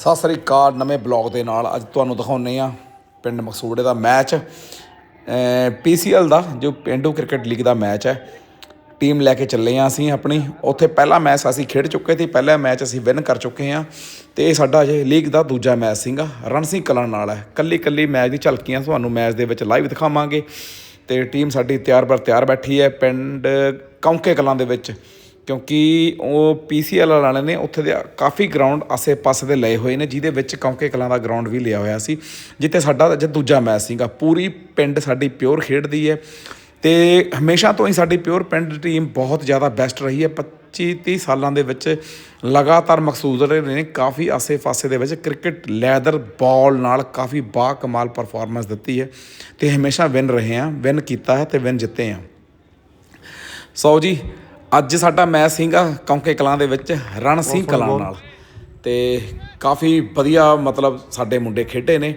ਸਤਿ ਸ੍ਰੀ ਅਕਾਲ, ਨਵੇਂ ਬਲੌਗ ਦੇ ਨਾਲ ਅੱਜ ਤੁਹਾਨੂੰ ਦਿਖਾਉਨੇ ਆ ਪਿੰਡ ਮਕਸੂੜੇ ਦਾ ਮੈਚ। ਪੀਸੀਐਲ ਦਾ, ਜੋ ਪਿੰਡੂ ਕ੍ਰਿਕਟ ਲੀਗ ਦਾ ਮੈਚ ਹੈ, ਟੀਮ ਲੈ ਕੇ ਚੱਲੇ ਆ ਅਸੀਂ ਆਪਣੀ। ਉੱਥੇ ਪਹਿਲਾ ਮੈਚ ਅਸੀਂ ਖੇਡ ਚੁੱਕੇ ਸੀ, ਪਹਿਲਾ ਮੈਚ ਅਸੀਂ ਵਿਨ ਕਰ ਚੁੱਕੇ ਆ ਤੇ ਇਹ ਸਾਡਾ ਜੇ ਲੀਗ ਦਾ ਦੂਜਾ ਮੈਚ ਸੀਗਾ। ਰਣਸੀ ਸਿੰਘ ਕਲਾਂ ਨਾਲ ਹੈ। ਕੱਲੀ ਕੱਲੀ ਮੈਚ ਦੀ ਝਲਕੀਆਂ ਤੁਹਾਨੂੰ ਮੈਚ ਦੇ ਵਿੱਚ ਲਾਈਵ ਦਿਖਾਵਾਂਗੇ ਤੇ ਟੀਮ ਸਾਡੀ ਤਿਆਰ ਬਰ ਤਿਆਰ ਬੈਠੀ ਹੈ ਪਿੰਡ ਕੌਂਕੇ ਕਲਾਂ ਦੇ ਵਿੱਚ। ਕਿਉਂਕਿ ਉਹ ਪੀਸੀਐਲ ਵਾਲਿਆਂ ਨੇ ਉੱਥੇ ਦੇ ਕਾਫੀ ਗਰਾਊਂਡ ਆਸੇ-ਪਾਸੇ ਦੇ ਲਏ ਹੋਏ ਨੇ, ਜਿਹਦੇ ਵਿੱਚ ਕੌਂਕੇ ਕਲਾਂ ਦਾ ਗਰਾਊਂਡ ਵੀ ਲਿਆ ਹੋਇਆ ਸੀ, ਜਿੱਥੇ ਸਾਡਾ ਅੱਜ ਦੂਜਾ ਮੈਚ ਸੀਗਾ। ਪੂਰੀ ਪਿੰਡ ਸਾਡੀ ਪਿਓਰ ਖੇਡਦੀ ਹੈ ਤੇ ਹਮੇਸ਼ਾ ਤੋਂ ਹੀ ਸਾਡੀ ਪਿਓਰ ਪਿੰਡ ਟੀਮ ਬਹੁਤ ਜ਼ਿਆਦਾ ਬੈਸਟ ਰਹੀ ਹੈ। 25 30 ਸਾਲਾਂ ਦੇ ਵਿੱਚ ਲਗਾਤਾਰ ਮਕਸੂਦ ਰਹੇ ਨੇ, ਕਾਫੀ ਆਸੇ-ਪਾਸੇ ਦੇ ਵਿੱਚ ਕ੍ਰਿਕਟ ਲੈਦਰ ਬਾਲ ਨਾਲ ਕਾਫੀ ਬਾ ਕਮਾਲ ਪਰਫਾਰਮੈਂਸ ਦਿੱਤੀ ਹੈ ਤੇ ਹਮੇਸ਼ਾ ਵਿਨ ਰਹੇ ਆ ਵਿਨ ਕੀਤਾ ਹੈ ਤੇ ਵਿਨ ਜਿੱਤੇ ਆ ਸੋ ਜੀ ਅੱਜ ਸਾਡਾ ਮੈਚ ਸੀਗਾ ਕੌਂਕੇ ਕਲਾਂ ਦੇ ਵਿੱਚ ਰਣ ਸਿੰਘ ਕਲਾਂ ਨਾਲ। ਤੇ ਕਾਫੀ ਵਧੀਆ ਮਤਲਬ ਸਾਡੇ ਮੁੰਡੇ ਖੇਡੇ ਨੇ।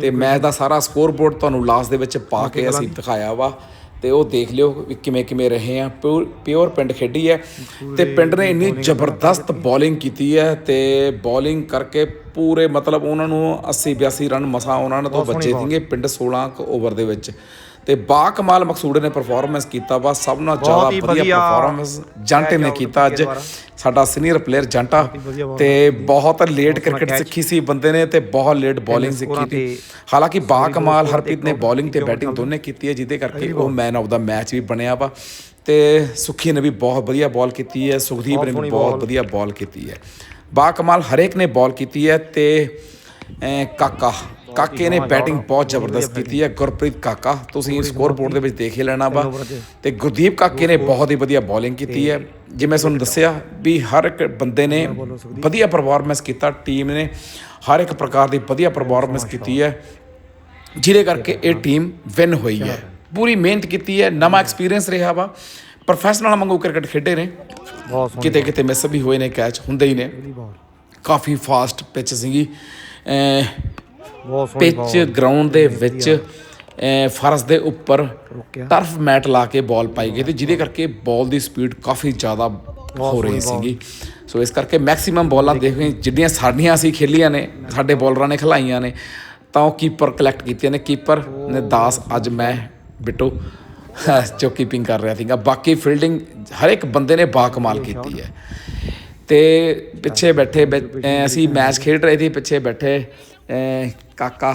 ਤੇ ਮੈਚ ਦਾ ਸਾਰਾ ਸਕੋਰ ਬੋਰਡ ਤੁਹਾਨੂੰ ਲਾਸਟ ਦੇ ਵਿੱਚ ਪਾ ਕੇ ਅਸੀਂ ਦਿਖਾਇਆ ਵਾ। ਤੇ ਉਹ ਦੇਖ ਲਿਓ ਕਿਵੇਂ ਕਿਵੇਂ ਰਹੇ ਆ। ਪਿਓਰ ਪਿੰਡ ਖੇਡੀ ਹੈ। ਤੇ ਪਿੰਡ ਨੇ ਇੰਨੀ ਜ਼ਬਰਦਸਤ ਬੋਲਿੰਗ ਕੀਤੀ ਹੈ ਤੇ ਬੋਲਿੰਗ ਕਰਕੇ ਪੂਰੇ ਮਤਲਬ ਉਹਨਾਂ ਨੂੰ 80 82 ਰਨ ਮਸਾ ਉਹਨਾਂ ਨੇ ਤੋਂ ਬੱਚੇ ਸੀਗੇ ਪਿੰਡ 16 ਓਵਰ ਦੇ ਵਿੱਚ। ਤੇ ਬਾ ਕਮਾਲ ਮਕਸੂੜੇ ਨੇ ਪਰਫਾਰਮੈਂਸ ਕੀਤਾ ਵਾ ਸਭ ਨਾਲ ਜ਼ਿਆਦਾ ਵਧੀਆ ਪਰਫਾਰਮੈਂਸ ਜੰਟੇ ਨੇ ਕੀਤਾ ਅੱਜ। ਸਾਡਾ ਸੀਨੀਅਰ ਪਲੇਅਰ ਜੰਟਾ ਤੇ ਬਹੁਤ ਲੇਟ ਕ੍ਰਿਕਟ ਸਿੱਖੀ ਸੀ ਬੰਦੇ ਨੇ ਤੇ ਬਹੁਤ ਲੇਟ ਬੋਲਿੰਗ ਸਿੱਖੀ ਸੀ। ਹਾਲਾਂਕਿ ਬਾ ਕਮਾਲ ਹਰਪ੍ਰੀਤ ਨੇ ਬੋਲਿੰਗ ਤੇ ਬੈਟਿੰਗ ਦੋਨੇ ਕੀਤੀ ਹੈ ਜਿਹਦੇ ਕਰਕੇ ਉਹ ਮੈਨ ਆਫ ਦਾ ਮੈਚ ਵੀ ਬਣਿਆ ਵਾ। ਤੇ ਸੁਖੀ ਨੇ ਵੀ ਬਹੁਤ ਵਧੀਆ ਬਾਲ ਕੀਤੀ ਹੈ ਸੁਖਦੀਪ ਨੇ ਵੀ ਬਹੁਤ ਵਧੀਆ ਬਾਲ ਕੀਤੀ ਹੈ। ਬਾ ਕਮਾਲ ਹਰੇਕ ਨੇ ਬਾਲ ਕੀਤੀ ਹੈ ਤੇ ਕਾਕਾ ਕਾਕੇ ਨੇ ਬੈਟਿੰਗ ਬਹੁਤ ਜ਼ਬਰਦਸਤ ਕੀਤੀ ਹੈ। ਗੁਰਪ੍ਰੀਤ ਕਾਕਾ ਤੁਸੀਂ ਸਕੋਰ ਬੋਰਡ ਦੇ ਵਿੱਚ ਦੇਖ ਹੀ ਲੈਣਾ ਵਾ। ਤੇ ਗੁਰਦੀਪ ਕਾਕੇ ਨੇ ਬਹੁਤ ਹੀ ਵਧੀਆ ਬੋਲਿੰਗ ਕੀਤੀ ਹੈ। ਜਿਵੇਂ ਤੁਹਾਨੂੰ ਦੱਸਿਆ ਵੀ ਹਰ ਇੱਕ ਬੰਦੇ ਨੇ ਵਧੀਆ ਪਰਫਾਰਮੈਂਸ ਕੀਤਾ ਟੀਮ ਨੇ ਹਰ ਇੱਕ ਪ੍ਰਕਾਰ ਦੀ ਵਧੀਆ ਪਰਫਾਰਮੈਂਸ ਕੀਤੀ ਹੈ। ਜਿਹਦੇ ਕਰਕੇ ਇਹ ਟੀਮ ਵਿਨ ਹੋਈ ਹੈ। ਪੂਰੀ ਮਿਹਨਤ ਕੀਤੀ ਹੈ। ਨਵਾਂ ਐਕਸਪੀਰੀਅੰਸ ਰਿਹਾ ਵਾ। ਪ੍ਰੋਫੈਸ਼ਨਲ ਵਾਂਗੂ ਕ੍ਰਿਕਟ ਖੇਡੇ ਨੇ। ਕਿਤੇ ਕਿਤੇ ਮਿਸ ਵੀ ਹੋਏ ਨੇ ਕੈਚ ਹੁੰਦੇ ਹੀ ਨੇ। ਕਾਫੀ ਫਾਸਟ ਪਿਚ ਸੀਗੀ। ਪਿਚ ਗਰਾਊਂਡ ਦੇ ਵਿੱਚ ਫਰਸ਼ ਦੇ ਉੱਪਰ ਟਰਫ ਮੈਟ ਲਾ ਕੇ ਬਾਲ ਪਾਈ ਗਈ ਤੇ ਜਿਹਦੇ ਕਰਕੇ ਬਾਲ ਦੀ ਸਪੀਡ ਕਾਫੀ ਜ਼ਿਆਦਾ ਹੋ ਰਹੀ ਸੀਗੀ। ਸੋ ਇਸ ਕਰਕੇ ਮੈਕਸਿਮਮ ਬਾਲਾਂ ਦੇਖੇ। ਜਿੱਡੀਆਂ ਸਾਡੀਆਂ ਅਸੀਂ ਖੇਲੀਆਂ ਨੇ ਸਾਡੇ ਬੋਲਰਾਂ ਨੇ ਖਿਲਾਈਆਂ ਨੇ ਤਾਂ ਉਹ ਕੀਪਰ ਕਲੈਕਟ ਕੀਤੀਆਂ ਨੇ। ਕੀਪਰ ਨੇ 10 ਅੱਜ ਮੈਂ ਬਿੱਟੂ ਜੋ ਕੀਪਿੰਗ ਕਰ ਰਿਹਾ ਸੀਗਾ। ਬਾਕੀ ਫੀਲਡਿੰਗ ਹਰ ਇੱਕ ਬੰਦੇ ਨੇ ਬਾ ਕਮਾਲ ਕੀਤੀ ਹੈ। ਤੇ ਪਿੱਛੇ ਬੈਠੇ ਅਸੀਂ ਮੈਚ ਖੇਡ ਰਹੇ ਸੀ ਪਿੱਛੇ ਬੈਠੇ ਕਾਕਾ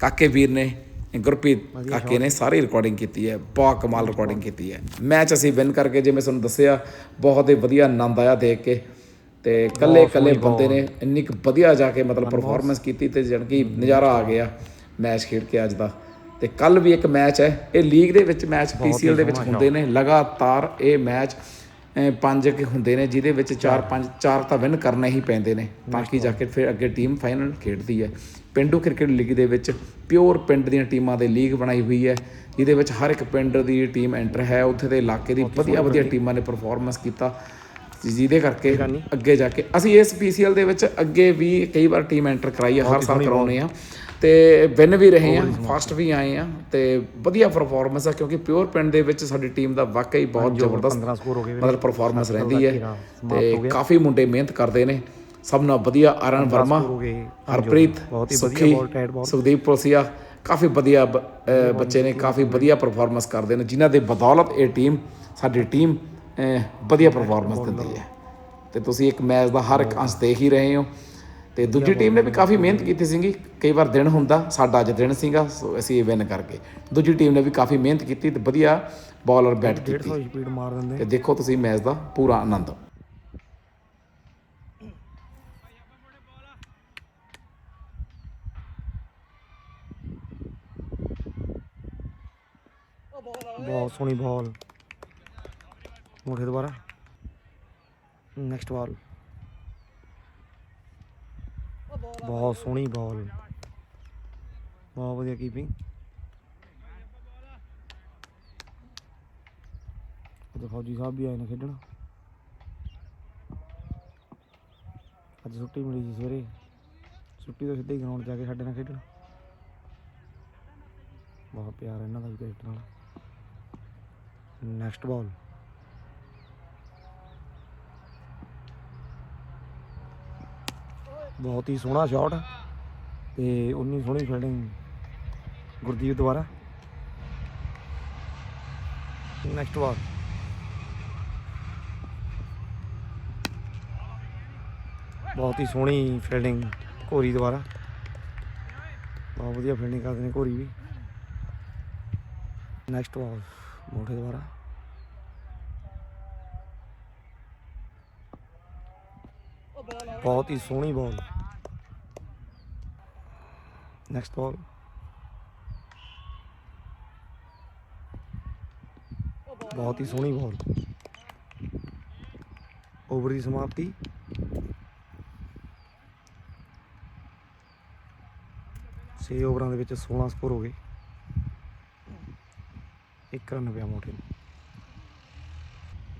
ਕਾਕੇ ਵੀਰ ਨੇ ਗੁਰਪ੍ਰੀਤ ਕਾਕੇ ਨੇ ਸਾਰੀ ਰਿਕਾਰਡਿੰਗ ਕੀਤੀ ਹੈ ਬਹੁਤ ਕਮਾਲ ਰਿਕਾਰਡਿੰਗ ਕੀਤੀ ਹੈ। ਮੈਚ ਅਸੀਂ ਵਿਨ ਕਰਕੇ ਜਿਵੇਂ ਤੁਹਾਨੂੰ ਦੱਸਿਆ ਬਹੁਤ ਹੀ ਵਧੀਆ ਆਨੰਦ ਆਇਆ ਦੇਖ ਕੇ। ਤੇ ਕੱਲੇ ਕੱਲੇ ਬੰਦੇ ਨੇ ਇੰਨੀ ਕੁ ਵਧੀਆ ਜਾ ਕੇ ਮਤਲਬ ਪਰਫਾਰਮੈਂਸ ਕੀਤੀ ਤੇ ਜਣ ਕਿ ਨਜ਼ਾਰਾ ਆ ਗਿਆ ਮੈਚ ਖੇਡ ਕੇ ਅੱਜ ਦਾ। ਤੇ ਕੱਲ ਵੀ ਇੱਕ ਮੈਚ ਹੈ ਇਹ ਲੀਗ ਦੇ ਵਿੱਚ ਮੈਚ ਪੀਸੀਐਲ ਦੇ ਵਿੱਚ ਹੁੰਦੇ ਨੇ ਲਗਾਤਾਰ ਇਹ ਮੈਚ ਪੰਜ ਕਿ ਹੁੰਦੇ ਨੇ ਜਿਹਦੇ ਵਿੱਚ ਚਾਰ ਪੰਜ ਚਾਰ ਤਾਂ ਵਿਨ ਕਰਨੇ ਹੀ ਪੈਂਦੇ ਨੇ ਤਾਂ ਕਿ ਜਾ ਕੇ ਫਿਰ ਅੱਗੇ ਟੀਮ ਫਾਈਨਲ ਖੇਡਦੀ ਹੈ ਪਿੰਡੂ ਕ੍ਰਿਕਟ ਲੀਗ ਦੇ ਵਿੱਚ ਪਿਓਰ ਪਿੰਡ ਦੀਆਂ ਟੀਮਾਂ ਦੇ ਲੀਗ ਬਣਾਈ ਹੋਈ ਹੈ ਜਿਹਦੇ ਵਿੱਚ ਹਰ ਇੱਕ ਪਿੰਡ ਦੀ ਟੀਮ ਐਂਟਰ ਹੈ ਉੱਥੇ ਦੇ ਇਲਾਕੇ ਦੀ ਵਧੀਆ ਵਧੀਆ ਟੀਮਾਂ ਨੇ ਪਰਫਾਰਮੈਂਸ ਕੀਤਾ ਜਿਹਦੇ ਕਰਕੇ ਅੱਗੇ ਜਾ ਕੇ ਅਸੀਂ ਇਸ ਪੀਸੀਐਲ ਦੇ ਵਿੱਚ ਅੱਗੇ ਵੀ ਕਈ ਵਾਰ ਟੀਮ ਐਂਟਰ ਕਰਾਈ ਹੈ ਹਰ ਸਾਲ ਕਰਾਉਨੇ ਆ ਤੇ ਵਿਨ ਵੀ ਰਹੇ ਆ ਫਸਟ ਵੀ ਆਏ ਆ ਤੇ ਵਧੀਆ ਪਰਫਾਰਮੈਂਸ ਆ ਕਿਉਂਕਿ ਪਿਓਰ ਪਿੰਡ ਦੇ ਵਿੱਚ ਸਾਡੀ ਟੀਮ ਦਾ ਵਾਕਈ ਬਹੁਤ ਜ਼ਬਰਦਸਤ 15 ਸਕੋਰ ਹੋ ਗਏ ਮਤਲਬ ਪਰਫਾਰਮੈਂਸ ਰਹਿੰਦੀ ਹੈ ਤੇ ਕਾਫੀ ਮੁੰਡੇ ਮਿਹਨਤ ਕਰਦੇ ਨੇ ਸਭ ਨਾਲ ਵਧੀਆ ਆਰਨ ਵਰਮਾ ਹਰਪ੍ਰੀਤ ਬਹੁਤ ਹੀ ਸੁਖੀ ਵਧੀਆ ਬਾਲ ਟਾਈਟ ਬਾਲ ਸੁਖਦੀਪ ਪੁਲਸੀਆ ਕਾਫੀ ਵਧੀਆ ਬੱਚੇ ਨੇ ਕਾਫੀ ਵਧੀਆ ਪਰਫਾਰਮੈਂਸ ਕਰਦੇ ਨੇ ਜਿਨ੍ਹਾਂ ਦੇ ਬਦੌਲਤ ਇਹ ਟੀਮ ਸਾਡੀ ਟੀਮ ਵਧੀਆ ਪਰਫਾਰਮੈਂਸ ਦਿੰਦੀ ਹੈ। ਤੇ ਤੁਸੀਂ ਇੱਕ ਮੈਚ ਦਾ ਹਰ ਇੱਕ ਅੰਸ਼ ਦੇਖ ਹੀ ਰਹੇ ਹੋ। ਤੇ ਦੂਜੀ ਟੀਮ ਨੇ ਵੀ ਕਾਫੀ ਮਿਹਨਤ ਕੀਤੀ ਸੀਗੀ। ਕਈ ਵਾਰ ਦਿਨ ਹੁੰਦਾ ਸਾਡਾ ਅੱਜ ਦਿਨ ਸੀਗਾ ਸੋ ਅਸੀਂ ਇਹ ਵਿਨ ਕਰਕੇ। ਦੂਜੀ ਟੀਮ ਨੇ ਵੀ ਕਾਫੀ ਮਿਹਨਤ ਕੀਤੀ ਤੇ ਵਧੀਆ ਬਾਲਰ ਬੈਟ ਕੀਤੀ। 150 ਸਪੀਡ ਮਾਰ ਦਿੰਦੇ। ਤੇ ਦੇਖੋ ਤੁਸੀਂ ਮੈਚ ਦਾ ਪੂਰਾ ਆਨੰਦ। ਬਹੁਤ ਸੋਹਣੀ ਬਾਲ ਮੁੜੇ ਦੁਬਾਰਾ। ਨੈਕਸਟ ਬਾਲ ਬਹੁਤ ਸੋਹਣੀ ਬਾਲ। ਬਹੁਤ ਵਧੀਆ ਕੀਪਿੰਗ। ਤੇ ਫੌਜੀ ਸਾਹਿਬ ਵੀ ਆਏ ਨੇ ਖੇਡਣ। ਅੱਜ ਛੁੱਟੀ ਮਿਲੀ ਜੀ ਸਵੇਰੇ। ਛੁੱਟੀ ਤੋਂ ਸਿੱਧੇ ਗਰਾਊਂਡ ਜਾ ਕੇ ਸਾਡੇ ਨਾਲ ਖੇਡਣ। ਬਹੁਤ ਪਿਆਰ ਇਹਨਾਂ ਦਾ ਵੀ ਕ੍ਰਿਕਟ ਨਾਲ। ਨੈਕਸਟ ਬਾਲ ਬਹੁਤ ਹੀ ਸੋਹਣਾ ਸ਼ਾਟ ਤੇ ਉਨੀ ਸੋਹਣੀ ਫੀਲਡਿੰਗ ਗੁਰਦੀਪ ਦੁਆਰਾ। ਨੈਕਸਟ ਬਾਲ ਬਹੁਤ ਹੀ ਸੋਹਣੀ ਫੀਲਡਿੰਗ ਘੋਰੀ ਦੁਆਰਾ। ਬਹੁਤ ਵਧੀਆ ਫੀਲਡਿੰਗ ਕਰਦੇ ਨੇ ਘੋਰੀ ਵੀ। ਨੈਕਸਟ ਬਾਲ ਮੋਢੇ ਦੁਆਰਾ। ਬਹੁਤ ਹੀ ਸੋਹਣੀ ਬਾਲ ਨੈਕਸਟ ਬਾਲ ਬਹੁਤ ਹੀ ਸੋਹਣੀ ਬਾਲ ਓਵਰ ਦੀ ਸਮਾਪਤੀ। ਛੇ ਓਵਰਾਂ ਦੇ ਵਿੱਚ 16 ਸਕੋਰ ਹੋ ਗਏ। ਇੱਕ ਰਨ ਪਿਆ ਮੋਟੇ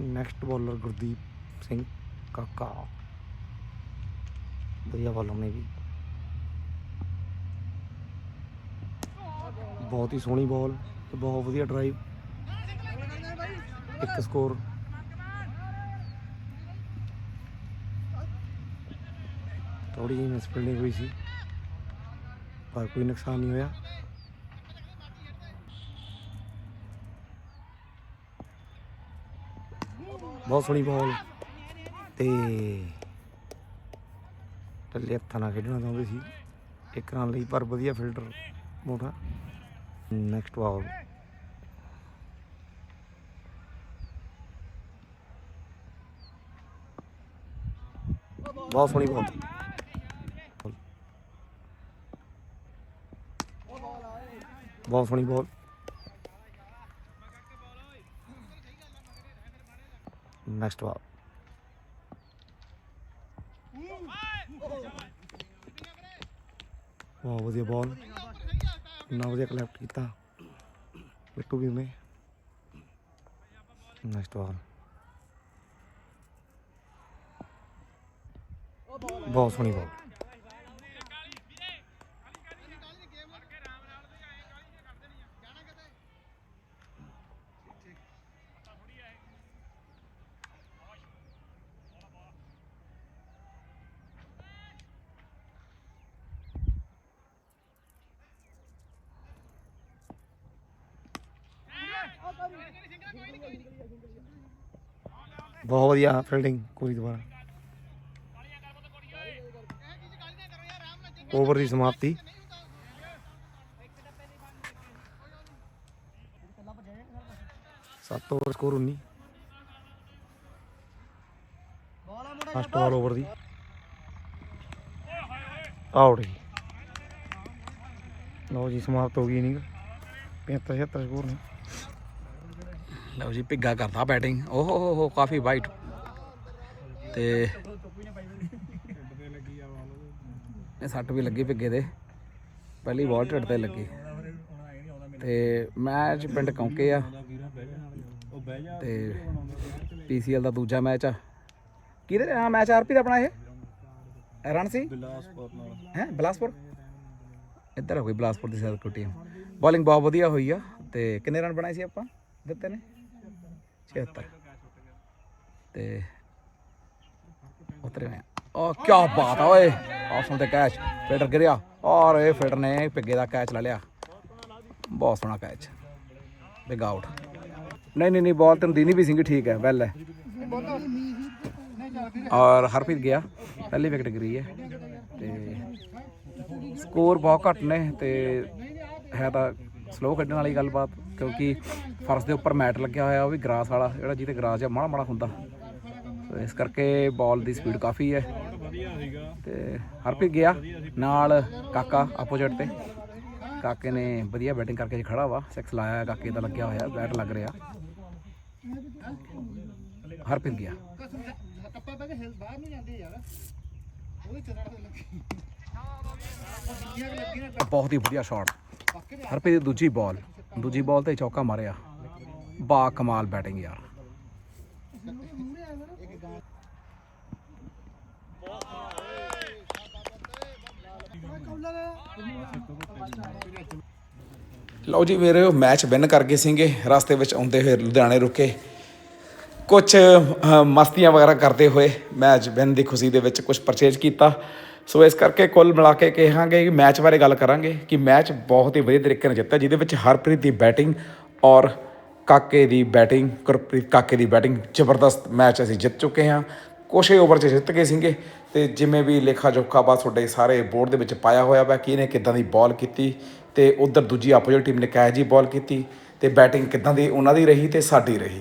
ਨੈਕਸਟ ਬੋਲਰ ਗੁਰਦੀਪ ਸਿੰਘ ਕਾਕਾ। ਵਧੀਆ ਬਾਲ ਉਹਨੇ ਵੀ। ਬਹੁਤ ਹੀ ਸੋਹਣੀ ਬਾਲ ਤੇ ਬਹੁਤ ਵਧੀਆ ਡਰਾਈਵ ਇੱਕ ਸਕੋਰ ਥੋੜੀ ਜਿਹੀ ਮਿਸਫੀਲਡਿੰਗ ਹੋਈ ਸੀ, ਪਰ ਕੋਈ ਨੁਕਸਾਨ ਨਹੀਂ ਹੋਇਆ। ਬਹੁਤ ਸੋਹਣੀ ਬਾਲ ਤੇ ਟੱਲੇ ਹੱਥਾਂ ਨਾਲ ਖੇਡਣਾ ਚਾਹੁੰਦੇ ਸੀ। ਇੱਕ ਰਨ ਲਈ ਪਰ ਵਧੀਆ ਫਿਲਟਰ ਮੋਟਾ। ਨੈਕਸਟ ਬਾਲ ਬਹੁਤ ਸੋਹਣੀ ਬਾਲ ਬਹੁਤ ਸੋਹਣੀ ਬਾਲ ਨੈਕਸਟ ਬਾਲ ਬਹੁਤ ਵਧੀਆ ਬਾਲ ਨਾ ਵਧੀਆ ਕਲੈਕਟ ਕੀਤਾ। ਬਿੱਟੂ ਵੀ ਨੇ ਨੈਕਸਟ ਬਾਲ ਬਹੁਤ ਸੋਹਣੀ ਬਾਲ ਬਹੁਤ ਵਧੀਆ ਫੀਲਡਿੰਗ ਕੋਈ ਦੁਬਾਰਾ। ਓਵਰ ਦੀ ਸਮਾਪਤੀ। ਸੱਤ over score 19 first ball over ਦੀ। ਆਊਟ ਜੀ ਲਓ ਜੀ, ਸਮਾਪਤ ਹੋ ਗਈ ਇਨਿੰਗ 75 76 ਸਕੋਰ ਨੇ। ਲਓ ਜੀ ਪਿੱਗਾ ਕਰਦਾ ਬੈਟਿੰਗ ਓਹ ਹੋ ਹੋ ਕਾਫੀ ਵਾਈਟ ਤੇ ਇਹ ਸੱਟ ਵੀ ਲੱਗੀ ਪਿੱਗੇ ਦੇ। ਪਹਿਲੀ ਬਾਲ ਢਿੱਡ ਤੇ ਲੱਗੀ। ਤੇ ਮੈਚ ਪਿੰਡ ਕੌਂਕੇ ਆ। ਤੇ ਪੀਸੀਐਲ ਦਾ ਦੂਜਾ ਮੈਚ ਆ। ਕਿਹਦੇ ਆ ਮੈਚ ਆਰਪੀ ਦਾ ਆਪਣਾ ਇਹ। ਰਨ ਸੀ ਬਿਲਾਸਪੁਰ ਨਾਲ ਹੈ, ਬਲਾਸਪੁਰ? ਇੱਧਰ ਆ ਕੋਈ ਬਿਲਾਸਪੁਰ ਦੀ ਸਾਈਡ ਟੀਮ ਬੋਲਿੰਗ ਬਹੁਤ ਵਧੀਆ ਹੋਈ ਆ। ਤੇ ਕਿੰਨੇ ਰਨ ਬਣਾਏ ਸੀ ਆਪਾਂ? ਦਿੱਤੇ ਨੇ? 76 ਤੇ ਉਤਰੇ ਨੇ ਓ ਕੀ ਬਾਤ ਆ ਓਏ। ਆਸਮ ਤੇ ਕੈਚ। ਫੀਲਡਰ ਗਿਰਿਆ। ਔਰ ਇਹ ਫੀਲਡਰ ਨੇ ਪਿੱਗੇ ਦਾ ਕੈਚ ਲੈ ਲਿਆ। ਬਹੁਤ ਸੋਹਣਾ ਕੈਚ। ਬਿਗ ਆਊਟ ਨਹੀਂ ਨਹੀਂ ਨਹੀਂ ਬਾਲ ਤੈਨੂੰ ਦੀਨੀ ਵੀ ਸਿੰਘ ਠੀਕ ਹੈ ਵੈਲ ਹੈ। ਔਰ ਹਰਪ੍ਰੀਤ ਗਿਆ। ਪਹਿਲੀ ਵਿਕਟ ਗਰੀ ਹੈ। ਤੇ ਸਕੋਰ ਬਹੁਤ ਘੱਟ ਨੇ ਤੇ ਹੈ ਤਾਂ ਸਲੋ ਕੱਢਣ ਵਾਲੀ ਗੱਲਬਾਤ। ਕਿਉਂਕਿ ਫਰਸ਼ ਦੇ ਉੱਪਰ ਮੈਟ ਲੱਗਿਆ ਹੋਇਆ, ਉਹ ਵੀ ਗਰਾਸ ਵਾਲਾ, ਜਿਹੜਾ ਜਿਹਦੇ ਗਰਾਸ ਜਾਂ ਮਾੜਾ ਮਾੜਾ ਹੁੰਦਾ ਇਸ ਕਰਕੇ ਬਾਲ ਦੀ ਸਪੀਡ ਕਾਫੀ ਹੈ। ਤੇ ਹਰਪ੍ਰੀਤ ਗਿਆ ਨਾਲ ਕਾਕਾ ਆਪੋਜਿਟ ਤੇ। ਕਾਕੇ ਨੇ ਵਧੀਆ ਬੈਟਿੰਗ ਕਰਕੇ ਖੜਾ ਵਾ ਸਿਕਸ ਲਾਇਆ, ਕਾਕੇ ਦਾ ਲੱਗਿਆ ਹੋਇਆ ਬੈਟ ਲੱਗ ਰਿਹਾ। ਹਰਪ੍ਰੀਤ ਗਿਆ। ਬਹੁਤ ਹੀ ਵਧੀਆ ਸ਼ਾਟ ਹਰਪ੍ਰੀਤ ਦੀ ਦੂਜੀ ਬਾਲ ਦੂਜੀ ਬਾਲ ਤੇ ਚੌਕਾ ਮਾਰਿਆ। ਬਾ ਕਮਾਲ ਬੈਟਿੰਗ ਯਾਰ। ਲਓ ਜੀ ਮੇਰੇ ਮੈਚ ਵਿਨ ਕਰ ਗਏ ਸੀਗੇ। ਰਸਤੇ ਵਿੱਚ ਆਉਂਦੇ ਹੋਏ ਲੁਧਿਆਣੇ ਰੁਕੇ। ਕੁਝ ਮਸਤੀਆਂ ਵਗੈਰਾ ਕਰਦੇ ਹੋਏ ਮੈਚ ਵਿਨ ਦੀ ਖੁਸ਼ੀ ਦੇ ਵਿੱਚ ਕੁਝ ਪਰਚੇਜ ਕੀਤਾ। ਸੋ ਇਸ ਕਰਕੇ ਕੁੱਲ ਮਿਲਾ ਕੇ ਕਹਾਂਗੇ ਕਿ ਮੈਚ ਬਾਰੇ ਗੱਲ ਕਰਾਂਗੇ ਕਿ ਮੈਚ ਬਹੁਤ ਹੀ ਵਧੀਆ ਤਰੀਕੇ ਨਾਲ ਜਿੱਤਿਆ ਜਿਹਦੇ ਵਿੱਚ ਹਰਪ੍ਰੀਤ ਦੀ ਬੈਟਿੰਗ ਔਰ ਕਾਕੇ ਦੀ ਬੈਟਿੰਗ, ਗੁਰਪ੍ਰੀਤ ਕਾਕੇ ਦੀ ਬੈਟਿੰਗ ਜ਼ਬਰਦਸਤ ਮੈਚ ਅਸੀਂ ਜਿੱਤ ਚੁੱਕੇ ਹਾਂ। ਕੁਛ ਹੀ ਓਵਰ 'ਚ ਜਿੱਤ ਗਏ ਸੀਗੇ ਤੇ ਜਿਵੇਂ ਵੀ ਲੇਖਾ ਜੋਖਾ ਬਾ ਤੁਹਾਡੇ ਸਾਰੇ ਬੋਰਡ ਦੇ ਵਿੱਚ ਪਾਇਆ ਹੋਇਆ ਵਾ ਕਿ ਇਹਨੇ ਕਿੱਦਾਂ ਦੀ ਬਾਲ ਕੀਤੀ ਤੇ ਉਧਰ ਦੂਜੀ ਆਪੋਜ਼ਿਟ ਟੀਮ ਨੇ ਕਿਹੋ ਜੀ ਬਾਲ ਕੀਤੀ ਤੇ ਬੈਟਿੰਗ ਕਿੱਦਾਂ ਦੀ ਉਹਨਾਂ ਦੀ ਰਹੀ ਤੇ ਸਾਡੀ ਰਹੀ।